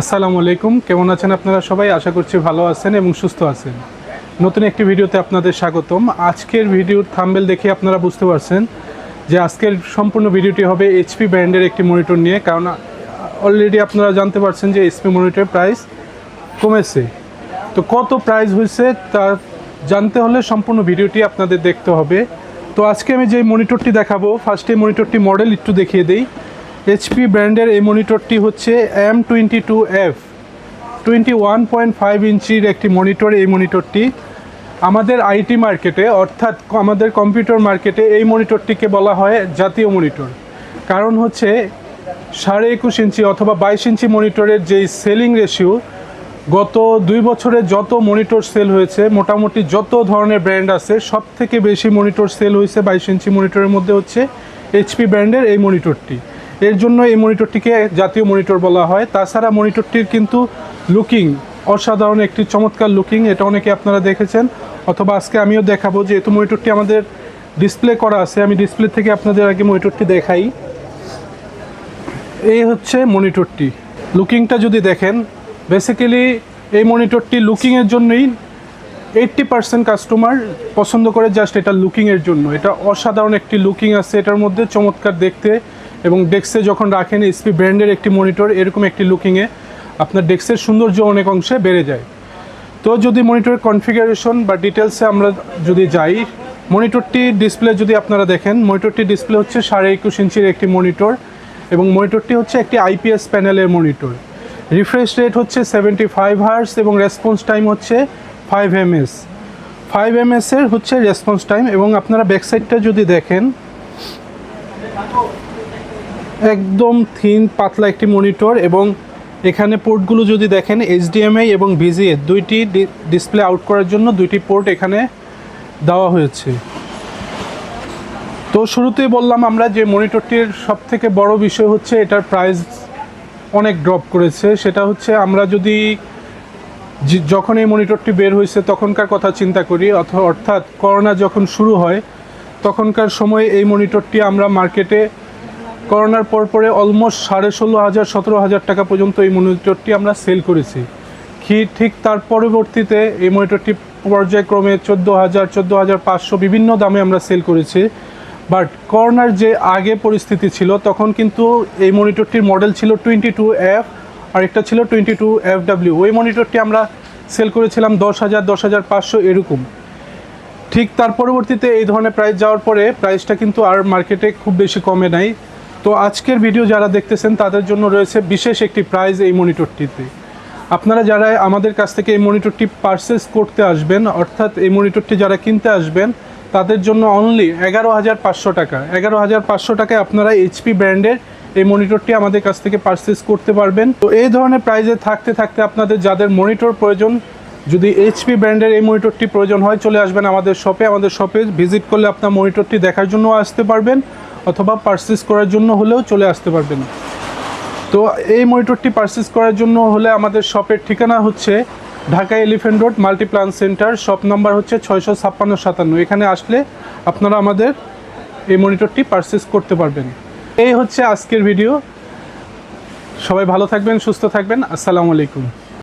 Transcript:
আসসালামু আলাইকুম। কেমন আছেন আপনারা সবাই? আশা করছি ভালো আছেন এবং সুস্থ আছেন। নতুন একটি ভিডিওতে আপনাদের স্বাগতম। আজকের ভিডিওর থাম্বেল দেখে আপনারা বুঝতে পারছেন যে আজকের সম্পূর্ণ ভিডিওটি হবে এইচপি ব্র্যান্ডের একটি মনিটর নিয়ে, কারণ অলরেডি আপনারা জানতে পারছেন যে এইচপি মনিটরের প্রাইস কমেছে। তো কত প্রাইস হয়েছে তা জানতে হলে সম্পূর্ণ ভিডিওটি আপনাদের দেখতে হবে। তো আজকে আমি যে মনিটরটি দেখাবো ফার্স্টে মনিটরটি মডেল একটু দেখিয়ে দিই। এইচপি ব্র্যান্ডের এই মনিটরটি হচ্ছে M twenty two F twenty one point five ইঞ্চির একটি মনিটর এই মনিটরটি আমাদের আইটি মার্কেটে অর্থাৎ আমাদের কম্পিউটার মার্কেটে এই মনিটরটিকে বলা হয় জাতীয় মনিটর কারণ হচ্ছে সাড়ে একুশ ইঞ্চি অথবা বাইশ ইঞ্চি মনিটরের যেই সেলিং রেশিও গত দুই বছরে যত মনিটর সেল হয়েছে, মোটামুটি যত ধরনের ব্র্যান্ড আছে সব থেকে বেশি মনিটর সেল হয়েছে বাইশ ইঞ্চি মনিটরের মধ্যে হচ্ছে এইচপি ব্র্যান্ডের এই মনিটরটি এর জন্য এই মনিটরটিকে জাতীয় মনিটর বলা হয়। তাছাড়া মনিটরটির কিন্তু লুকিং অসাধারণ, একটি চমৎকার লুকিং, এটা অনেকে আপনারা দেখেছেন। অথবা আজকে আমিও দেখাবো, যেহেতু মনিটরটি আমাদের ডিসপ্লে করা আছে, আমি ডিসপ্লে থেকে আপনাদের আগে মনিটরটি দেখাই। এই হচ্ছে মনিটরটি। লুকিংটা যদি দেখেন বেসিক্যালি এই মনিটরটি লুকিংয়ের জন্যই এইট্টি পার্সেন্ট কাস্টমার পছন্দ করে জাস্ট এটা লুকিংয়ের জন্য। এটা অসাধারণ একটি লুকিং আছে, এটার মধ্যে চমৎকার দেখতে। এবং ডেস্কে যখন রাখেন এসপি ব্র্যান্ডের একটি মনিটর, এরকম একটি লুকিংয়ে আপনার ডেস্কের সৌন্দর্য অনেক অংশে বেড়ে যায়। তো যদি মনিটরের কনফিগারেশন বা ডিটেলসে আমরা যদি যাই, মনিটরটি ডিসপ্লে যদি আপনারা দেখেন, মনিটরটি ডিসপ্লে হচ্ছে সাড়ে একুশ ইঞ্চির একটি মনিটর এবং মনিটরটি হচ্ছে একটি আইপিএস প্যানেলের মনিটর। রিফ্রেশ রেট হচ্ছে সেভেন্টি ফাইভ হার্স এবং রেসপন্স টাইম হচ্ছে ফাইভ এমএস ফাইভ এম এমএসের হচ্ছে রেসপন্স টাইম এবং আপনারা ব্যাকসাইডটা যদি দেখেন একদম থিন, পাতলা একটি মনিটর এবং এখানে পোর্টগুলো যদি দেখেন এইচডিএমআই এবং ভিজিএ দুইটি ডিসপ্লে আউট করার জন্য দুইটি পোর্ট এখানে দেওয়া হয়েছে। তো শুরুতেই বললাম আমরা যে মনিটরটির সব থেকে বড় বিষয় হচ্ছে এটার প্রাইস অনেক ড্রপ করেছে। সেটা হচ্ছে আমরা যদি যখন এই মনিটরটি বের হয়েছে তখনকার কথা চিন্তা করি অর্থাৎ করোনা যখন শুরু হয়, তখনকার সময় এই মনিটরটি আমরা মার্কেটে করোনার পর পরে অলমোস্ট সাড়ে ষোলো হাজার, সতেরো হাজার টাকা পর্যন্ত এই মনিটরটি আমরা সেল করেছি। কি ঠিক তার পরবর্তীতে এই মনিটরটি পর্যায়ক্রমে চোদ্দ হাজার চোদ্দ হাজার পাঁচশো বিভিন্ন দামে আমরা সেল করেছি। বাট করোনার যে আগে পরিস্থিতি ছিল, তখন কিন্তু এই মনিটরটির মডেল ছিল টোয়েন্টি টু এফ আর একটা ছিল টোয়েন্টি টু এফ ডাব্লিউ ওই মনিটরটি আমরা সেল করেছিলাম দশ হাজার দশ হাজার পাঁচশো এরকম। ঠিক তার পরবর্তীতে এই ধরনের প্রাইস যাওয়ার পরে প্রাইসটা কিন্তু আর মার্কেটে খুব বেশি কমে নাই। তো আজকের ভিডিও যারা দেখতেছেন, তাদের জন্য রয়েছে বিশেষ একটি প্রাইজ এই মনিটরটিতে আপনারা যারা আমাদের কাছ থেকে এই মনিটরটি পারচেস করতে আসবেন, অর্থাৎ এই মনিটরটি যারা কিনতে আসবেন, তাদের জন্য অনলি এগারো হাজার পাঁচশো টাকা। এগারো হাজার পাঁচশো টাকায় আপনারা এইচপি ব্র্যান্ডের এই মনিটরটি আমাদের কাছ থেকে পারচেস করতে পারবেন। তো এই ধরনের প্রাইজে থাকতে থাকতে আপনাদের যাদের মনিটর প্রয়োজন, যদি এইচপি ব্র্যান্ডের এই মনিটরটি প্রয়োজন হয়, চলে আসবেন আমাদের শপে আমাদের শপে ভিজিট করলে আপনার মনিটরটি দেখার জন্য আসতে পারবেন। অথবা পারচেস করার জন্য হলেও চলে আসতে পারবেন তো এই মনিটরটি পারচেস করার জন্য হলে আমাদের শপের ঠিকানা হচ্ছে Dhaka elephant road Multiplan centre shop number হচ্ছে ছয়শো ছাপ্পান্ন সাতান্ন। এখানে আসলে আপনারা আমাদের এই মনিটরটি পারচেস করতে পারবেন। এই হচ্ছে আজকের ভিডিও সবাই ভালো থাকবেন, সুস্থ থাকবেন। আসসালামু আলাইকুম।